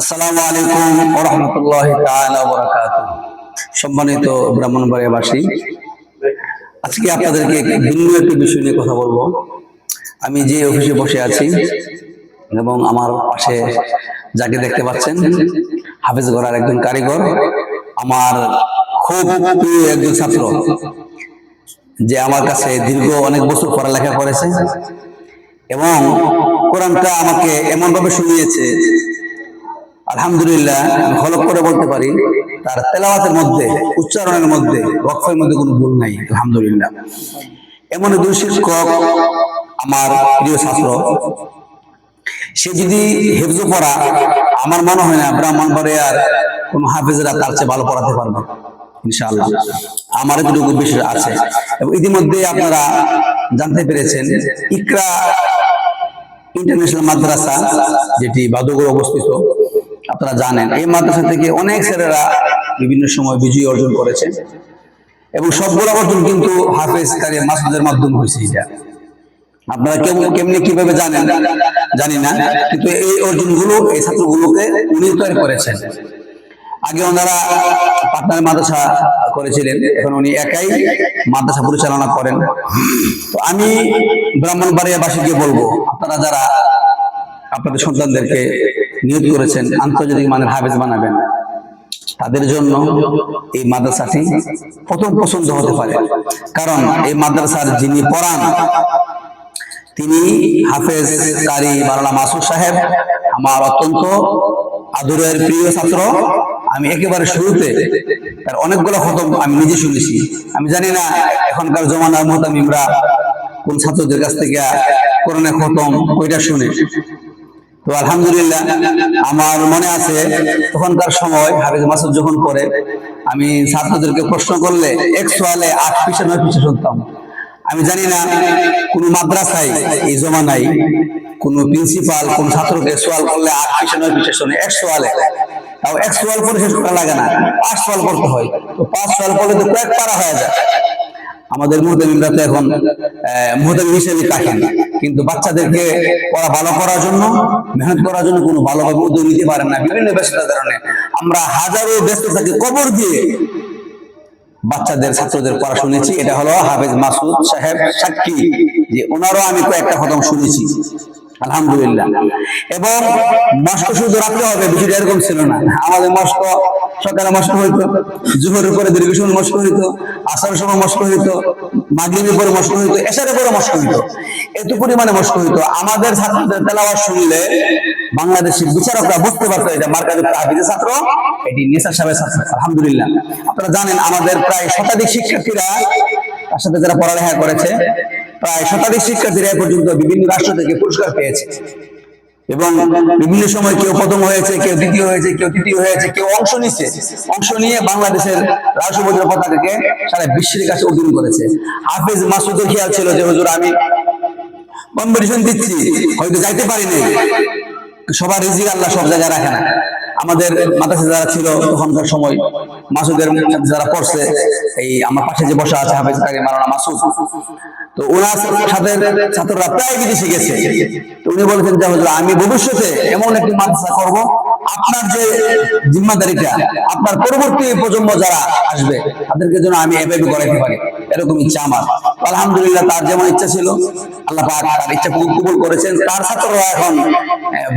আসসালামু আলাইকুম রহমতুল্লাহ সম্মানিত ব্রাহ্মণবাড়িয়াবাসী আজকে আপনাদেরকে ভিন্ন একটি বিষয় নিয়ে কথা বলব। আমি যে অফিসে বসে আছি এবং আমার পাশে যাকে দেখতে পাচ্ছেন, হাফেজ গড়ার একজন কারিগর, আমার খুব প্রিয় একজন ছাত্র, যে আমার কাছে দীর্ঘ অনেক বছর পড়ালেখা করেছে এবং কোরআনটা আমাকে এমনভাবে শুনিয়েছে আলহামদুলিল্লাহ হলক করে বলতে পারি, তার তেলাওয়াতের মধ্যে, উচ্চারণের মধ্যে, ওয়াকফের মধ্যে কোনো ভুল নাই, আলহামদুলিল্লাহ। এমন দুই শিক্ষক আমার প্রিয় ছাত্র, সে যদি হেফজ পড়া, আমার মনে হয় না, ব্রাহ্মণ পরে আর কোন হাফেজরা তার চেয়ে ভালো পড়াতে পারবে, ইনশাআল্লাহ। আমার এটুকু বিষয় আছে। এবং ইতিমধ্যে আপনারা জানতে পেরেছেন, ইকরা ইন্টারন্যাশনাল মাদ্রাসা, যেটি বাদুগড় অবস্থিত আপনারা জানেন, এই মাদ্রাসা থেকে অনেক ছেলেরা বিভিন্ন সময় বিজয়ী অর্জন করেছে। এবং সবগুলো অর্জন কিন্তু হাফেজ কারি মাসুদের মাধ্যমে হয়েছে এটা। আপনারা কেমন কেমনি কীভাবে জানেন? জানি না, কিন্তু এই অর্জনগুলো, এই ছাত্রগুলোকে উনি তৈরি করেছেন। আগে ওনারা পাটনার মাদ্রাসা করেছিলেন, এখন উনি একাই মাদ্রাসা পরিচালনা করেন। তো আমি ব্রাহ্মণবাড়িয়াবাসীকে বলব, আপনারা যারা আপনাদের সন্তানদেরকে নিয়োগ করেছেন আন্তর্জাতিক মানের হাফেজ বানাবেন। তাদের জন্য এই মাদ্রাসাটি প্রথম পছন্দ হতে পারে। কারণ এই মাদ্রাসার যিনি পড়ান তিনি হাফেজ কারি বারালা মাসুদ সাহেব, আমার অত্যন্ত আদরের প্রিয় ছাত্র। আমি একেবারে শুরুতে তার অনেকগুলো খতম আমি নিজে শুনেছি। আমি জানি না এখনকার জমানার মোহতামিমরা কোন ছাত্রদের কাছ থেকে কোরআনে খতম ওইটা শুনে। তো আলহামদুলিল্লাহ, আমার মনে আছে, তখনকার সময় হাফিজ মাসুদ যখন করে আমি ছাত্রদেরকে প্রশ্ন করলে, এক সোয়ালে আট পিসে, নয় পিসে শুনতাম। আমি জানি না কোন মাদ্রাসায় এই জমানায় কোন প্রিন্সিপাল কোন ছাত্রকে সোয়াল করলে আট পিসে, নয় পিসে শোনে, এক সোয়ালে তাও এক সোয়াল পরে শেষ করা লাগে না, পাঁচ সোয়াল করতে হয়। তো পাঁচ সোয়াল করলে তো কয়েক পারা হয়ে যায়। আমাদের মুহতামিমরা তো এখন মুহতামিম হিসেবে থাকেন কিন্তু বাচ্চাদেরকে পড়া ভালো করার জন্য, মেহনত করার জন্য কোনো ভালোভাবে উদ্যোগ নিতে পারেন না। বিভিন্ন ব্যস্ততার কারণে আমরা হাজারো ব্যস্ততাকে কবর দিয়ে বাচ্চাদের, ছাত্রদের পড়া শুনেছি। এটা হলো হাফেজ মাসুদ সাহেব সাক্ষী যে ওনারও আমি কয়েকটা খতম শুনেছি। আলহামদুলিল্লাহ। এবং মস্ক শুধু রাখতে হবে বিষয়টা এরকম ছিল না। আমাদের মস্ক সকালে মস্ক হইতো, জুহরের পরে দীর্ঘ সময় মস্ক হইতো। আসার সময় মস্ক হইতো, মাগরিবের পরে মস্ক হইতো এসারের পরে মস্ক হইতো। এত পরিমাণে মস্ক হইতো। আমাদের ছাত্রদের তেলাওয়াত শুনলে বাংলাদেশের বিচারকরা বুঝতে পারতো এটা মার্কাজের হাফিজের ছাত্র, এটি নেশা সাহেবের ছাত্র। আলহামদুলিল্লাহ। আপনারা জানেন, আমাদের প্রায় শতাধিক শিক্ষার্থীরা, তার সাথে যারা পড়ালেখা করেছে, প্রায় শতাধিক শিক্ষার্থীরা এ পর্যন্ত বিভিন্ন রাষ্ট্র থেকে পুরস্কার পেয়েছে। এবং বিভিন্ন সময় কেউ প্রথম হয়েছে, কেউ দ্বিতীয় হয়েছে, কেউ তৃতীয় হয়েছে, কেউ অংশ নিচ্ছে। অংশ নিয়ে বাংলাদেশের রাষ্ট্রপতির পতাকাকে সারা বিশ্বের কাছে অর্জন করেছে। হাফিজ মাসুদের খেয়াল ছিল যে, হুজুর, আমি কম্পিটিশন দিচ্ছি, হয়তো যাইতে পারিনি সবার রিজিক আল্লাহ সব জায়গায় রাখে না। আমাদের মাদ্রাসা যারা ছিল, তখনকার সময় মাসুদের যারা পড়ছে, এই আমার পাশে যে বসা আছে, হাফেজ তাকে মারানা মাসুদ। তো ওনার সাথে ছাত্ররা প্রায় বিদেশে গেছে। উনি বলেছেন যে হুজুর, আমি ভবিষ্যতে এমন একটি মাদ্রাসা করব আপনার যে জিম্মাদারিটা আপনার পরবর্তী প্রজন্ম যারা আসবে তাদেরকে যেন আমি এভাবে করাইতে পারি। এরকম ইচ্ছা আমার। আলহামদুলিল্লাহ তার যেমন ইচ্ছা ছিল আল্লাহ পাক তার ইচ্ছা কবুল করেছেন। তার ছাত্ররা এখন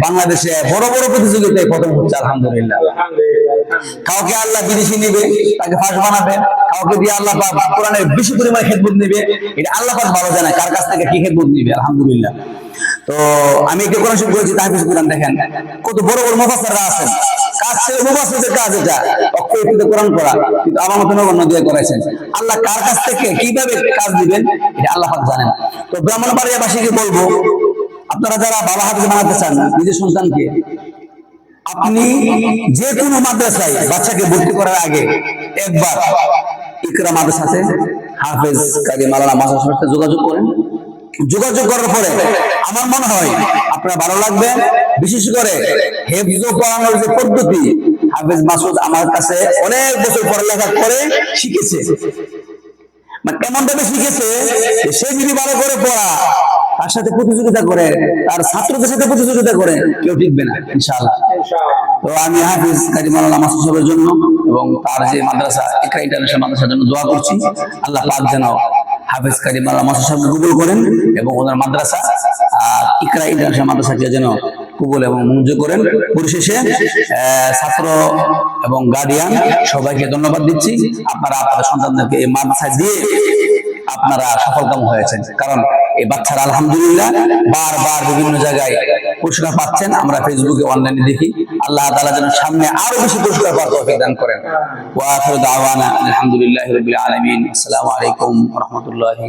বাংলাদেশে বড় বড় প্রতিযোগিতায় প্রথম হচ্ছে আলহামদুলিল্লাহ। কাউকে আল্লাহ বিদেশি নিবে তাকে ফাঁস বানাবে। কাউকে দিয়ে আল্লাহ পাক কোরআনের বেশি পরিমাণে খেদমত নিবে। এটা আল্লাহ পাক ভালো জানে কার কাছ থেকে কি খেদমত নিবে আলহামদুলিল্লাহ। তো আমি একটু কোরআন শরীফ করেছি তাহফিজ কোরআন দেখেন। কত বড় বড় মুফাসসিররা আছেন। কাজ ছিল মুফাসসিরদের কাজ এটা? অক্ষরিত কোরআন পড়া, কিন্তু আমার মতো নগণ্য দিয়ে করেছেন আল্লাহ কার কাছ থেকে কীভাবে কাজ দিবেন, এটা আল্লাহ পাক জানেন। তো ব্রাহ্মণবাড়িয়াবাসীকে বলব, আপনারা যারা বাবা হাফিজ বানাতে চান, নিজের সন্তানকে, আপনি যে কোনো মাদ্রাসায় বাচ্চাকে ভর্তি করার আগে একবার ইকরা মাদ্রাসাতে হাফেজ কাজী মালানা মাসার সাথে যোগাযোগ করেন। যোগাযোগ করার পরে আমার মনে হয় আপনার ভালো লাগবে। বিশেষ করে হেফজ পড়ানোর যে পদ্ধতি, হাফেজ মাসুদ আমার কাছে অনেক বছর পড়ালেখা করে শিখেছে। মানে ভাবে শিখেছে সে যদি ভালো করে পড়া, তার সাথে প্রতিযোগিতা করে, তার ছাত্রদের সাথে প্রতিযোগিতা করে, কেউ টিকবে না, ইনশাআল্লাহ। তো আমি হাফিজ কাজী মাওলানা মাসুদ সাহেবের জন্য এবং তার যে মাদ্রাসা, ইকরা ইন্টারন্যাশনাল মাদ্রাসার জন্য দোয়া করছি। আল্লাহ পাক যেন হাফিজ কাজী মাওলানা মাসুদ সাহেবকে কবুল করেন এবং ওনার মাদ্রাসা আর ইকরা ইন্টারন্যাশনাল মাদ্রাসাকে যেন কবুল এবং মঞ্জুর করেন। পরিশেষে ছাত্র এবং গার্ডিয়ান সবাইকে ধন্যবাদ দিচ্ছি। আপনারা আপনাদের সন্তানদেরকে এই মাদ্রাসায় দিয়ে আপনারা সফলকাম হয়েছেন। কারণ এই বাচ্চারা আলহামদুলিল্লাহ বারবার বিভিন্ন জায়গায় পুরস্কার পাচ্ছেন। আমরা ফেসবুকে অনলাইনে দেখি। আল্লাহ তালা যেন সামনে আরও বেশি পুরস্কার করেন। ওয়া আখিরু দাওয়ানা আলহামদুলিল্লাহি রাব্বিল আলাইকুম ওয়া রাহমাতুল্লাহি